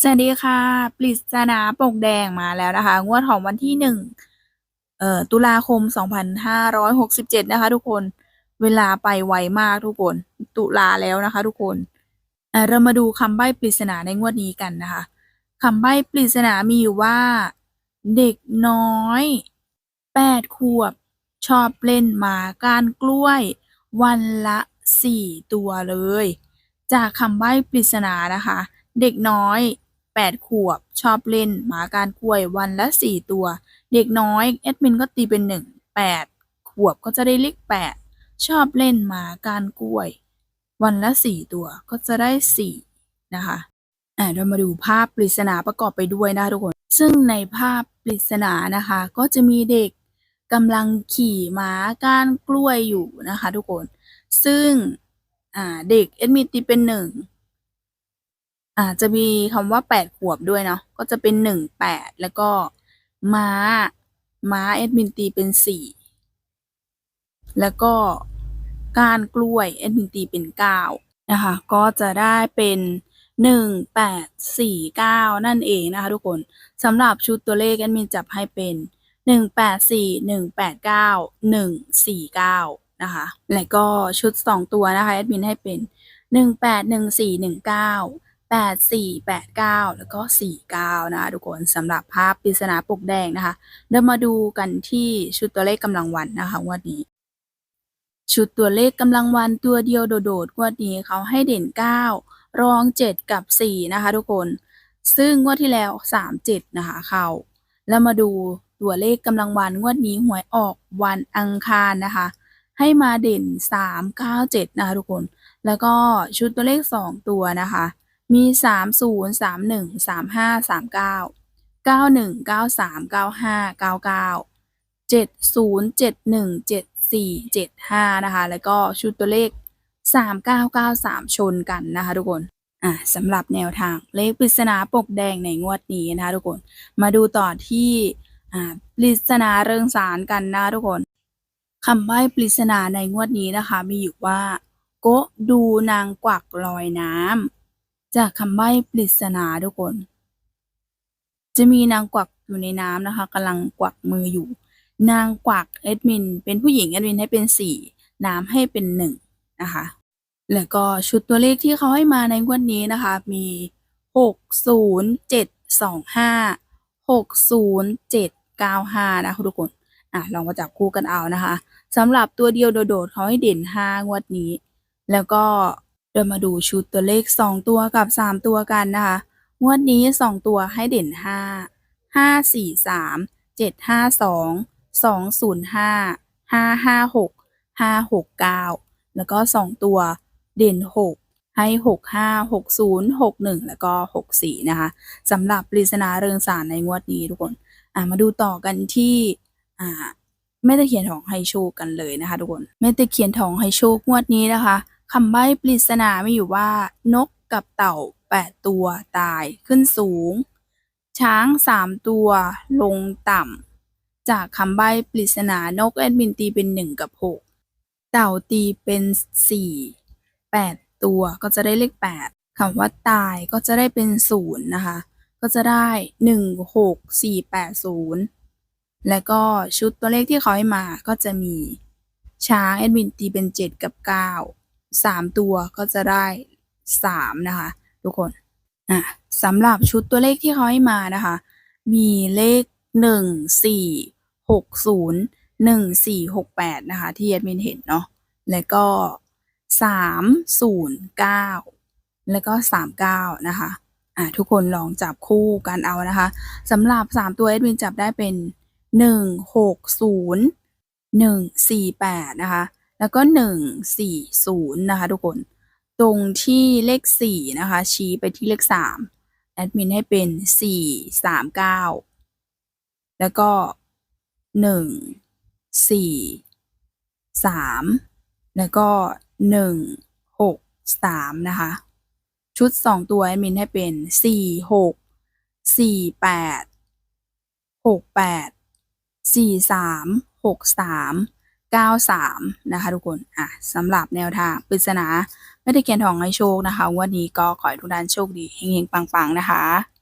สวัสดีค่ะ ปริศนาปกแดงมาแล้วนะคะ งวดของวันที่หนึ่งเอ่อตุลาคม 2567 นะคะ ทุกคนเวลาไปไวมากทุกคน ตุลาแล้วนะคะ ทุกคนอะเรามาดูคำใบ้ปริศนาในงวดนี้กันนะคะคำใบ้ปริศนามีอยู่ว่า เด็กน้อยแปดขวบ ชอบเล่นหมาก้านกล้วย วันละสี่ตัวเลย จากคำใบ้ปริศนานะคะ เด็กน้อย แปดขวบ ชอบเล่น หมาการกล้วยวันละสี่ตัว เด็กน้อยแอดมินก็ตีเป็นหนึ่งแปดขวบก็จะได้เลขแปดชอบเล่นหมาการกล้วย วันละสี่ตัวก็จะได้สี่นะคะอ่าเรามาดูภาพปริศนาประกอบไปด้วยนะทุกคน ซึ่งในภาพปริศนานะคะ ก็จะมีเด็กกำลังขี่ม้าก้านกล้วยอยู่นะคะ ทุกคน ซึ่งเด็กเอดมินตีเป็นหนึ่ง อ่าจะมีคำว่าแปดขวบด้วยเนาะก็จะเป็นหนึ่งแปดแล้วก็ม้า ม้าเอดมินตีเป็นสี่แล้วก็ก้านกล้วยเอดมินตีเป็นเก้านะคะก็จะได้เป็นหนึ่งแปดสี่เก้านั่นเองนะคะทุกคนสำหรับชุดตัวเลขแอดมินจับให้เป็นหนึ่งแปดสี่หนึ่งแปดเก้าหนึ่งสี่เก้านะคะแล้วก็ชุดสองตัวนะคะแอดมินให้เป็นหนึ่งแปดหนึ่งสี่หนึ่งเก้า แปดสี่แปดเก้าแล้วก็สี่เก้านะคะทุกคนสำหรับภาพปริศนาปกแดงนะคะ เดี๋ยวมาดูกันที่ชุดตัวเลขกำลังวันนะคะวันนี้ ชุดตัวเลขกำลังวันตัวเดียวโดดๆวดนี้เขาให้เด่น 9 รอง 7 กับ 4 นะคะทุกคน ซึ่งงวดที่แล้ว 3 7 นะคะเขาแล้วมาดูตัวเลขกำลังวันงวดนี้หวยออกวันอังคารนะคะ ให้มาเด่น 3 9 7 นะคะทุกคน แล้วก็ชุดตัวเลข 2 ตัวนะคะ มี3 0 3 1 3 5 3 9 9 1 9 3 9 5 9 9เจ็ดศูนย์เจ็ดหนึ่งเจ็ดสี่เจ็ดห้านะคะ แล้วก็ชุดตัวเลขสามเก้าเก้าสามชนกันนะคะทุกคนอะสำหรับแนวทางเลขปริศนาปกแดงในงวดนี้นะคะทุกคน มาดูต่อที่อ่าปริศนาเริงสารกันนะทุกคนคำใบ้ปริศนาในงวดนี้นะคะ มีอยู่ว่าโกดูนางกวักลอยน้ำ จากคำใบ้ปริศนาทุกคน จะมีนางกวักอยู่ในน้ำนะคะกำลังกวักมืออยู่ นางกวักเอดมิน เป็นผู้หญิงเอดมินให้เป็นสี่น้ำให้เป็นหนึ่งนะคะ แล้วก็ชุดตัวเลขที่เขาให้มาในวดนี้นะคะ มีหกศูนย์เจ็ดสองห้าหกศูนย์เจ็ดเก้าห้านะคะทุกคนอะลองมาจับคู่กันเอานะคะสำหรับตัวเดียวโดดๆเขาให้เด่นห้างวดนี้ แล้วก็ เดินมาดูชุดตัวเลขสองตัวกับสามตัวกันนะคะ งวดนี้สองตัวให้เด่นห้าห้าสี่สามเจ็ดห้าสองสองศูนย์ห้าห้าห้าหกห้าหกเก้าแล้วก็สองตัวเด่นหกให้หกห้าหกศูนย์หกหนึ่งแล้วก็หกสี่นะคะสำหรับปริศนาเริงสารในงวดนี้ทุกคนมาดูต่อกันที่แม่ตะเคียนทองให้โชคกันเลยนะคะทุกคนแม่ตะเคียนทองให้โชคงวดนี้นะคะ คำใบ้ปริศนาไม่อยู่ว่า นกกับเต่าแปดตัวตายขึ้นสูง ช้างสามตัวลงต่ำ จากคำใบ้ปริศนานกแอดมินตีเป็นหนึ่งกับหกเต่าตีเป็นสี่แปดตัวก็จะได้เลขแปดคำว่าตายก็จะได้เป็นศูนย์นะคะ ก็จะได้หนึ่งหกสี่แปดศูนย์แล้วก็ชุดตัวเลขที่เขาให้มาก็จะมีช้างแอดมินตีเป็นเจ็ดกับเก้า สามตัวก็จะได้สามนะคะ ทุกคนอะสำหรับชุดตัวเลขที่เขาให้มานะคะ มีเลขหนึ่งสี่หกศูนย์หนึ่งสี่หกแปดนะคะ ที่แอดมินเห็นเนาะแล้วก็สามศูนย์เก้าแล้วก็สามเก้านะคะอะทุกคนลองจับคู่กันเอานะคะสำหรับสามตัวแอดมินจับได้เป็นหนึ่งหกศูนย์หนึ่งสี่แปดนะคะ แล้วก็ 140 นะคะทุกคน ตรงที่เลข 4 นะคะ ชี้ไปที่เลข 3 แอดมินให้เป็น 439 แล้วก็ 1 4 3 แล้วก็ 1 6 3 นะคะ ชุด 2 ตัวแอดมินให้เป็น 4 6 4 8 6 8 4 3 6 3 93 นะคะทุกคน อะสำหรับแนวทางปริศนาไม่ได้เกียนทองให้โชคนะคะ วันนี้ก็ขอให้ทุกท่านโชคดีเฮงๆ ปังๆ นะคะ